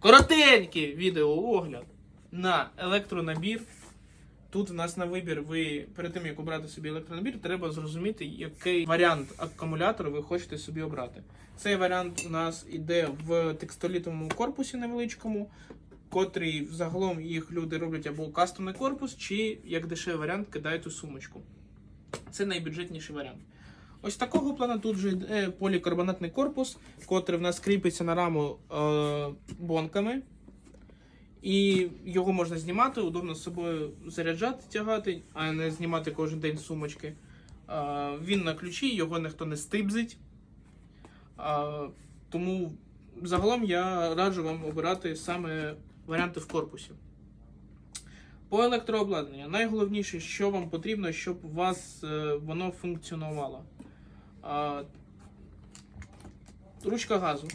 Коротенький відеоогляд на електронабір. Тут у нас на вибір, ви перед тим як обрати собі електронабір, треба зрозуміти, який варіант акумулятора ви хочете собі обрати. Цей варіант у нас іде в текстолітовому корпусі невеличкому, котрий загалом їх люди роблять або кастомний корпус, чи як дешевий варіант кидають у сумочку. Це найбюджетніший варіант. Ось такого плану тут же йде полікарбонатний корпус, котрий в нас кріпиться на раму е, бонками. І його можна знімати, удобно з собою заряджати, тягати, а не знімати кожен день сумочки. Е, він на ключі, його ніхто не стибзить. Е, тому загалом я раджу вам обирати саме варіанти в корпусі. По електрообладнанню найголовніше, що вам потрібно, щоб у вас е, воно функціонувало. Ручка газу.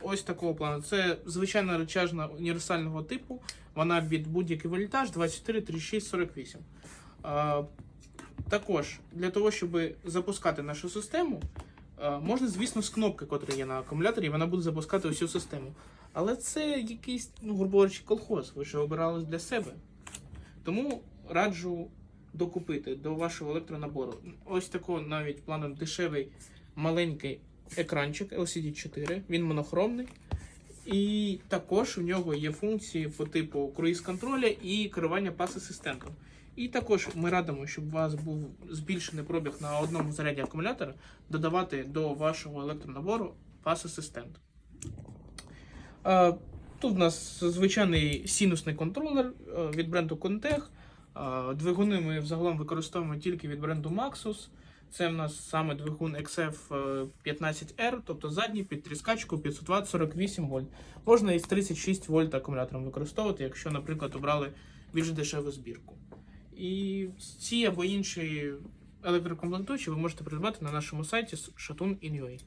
Ось такого плану. Це звичайна речажна універсального типу. Вона від будь-який вольтаж 24, 36, 48. Також для того, щоб запускати нашу систему, можна, звісно, з кнопки, яка є на акумуляторі, вона буде запускати усю систему. Але це якийсь, ну, грубо говорячи, колхоз. Ви ж обирали для себе. Тому раджу докупити до вашого електронабору. Ось такий навіть планом дешевий маленький екранчик LCD 4. Він монохромний. І також в нього є функції по типу круїз контроля і керування пас-асистентом. І також ми радимо, щоб у вас був збільшений пробіг на одному заряді акумулятора, додавати до вашого електронабору пас-асистент. Е, Тут у нас звичайний синусний контролер е, від бренду Contech. Е, Двигуни ми взагалом використовуємо тільки від бренду Maxus. Це в нас саме двигун XF15R, тобто задній під тріскачку 500 Вт 48 вольт. Можна із 36 вольт акумулятором використовувати, якщо, наприклад, обрали більш дешеву збірку. І ці або інші електрокомплектуючі ви можете придбати на нашому сайті Shatun.in.ua.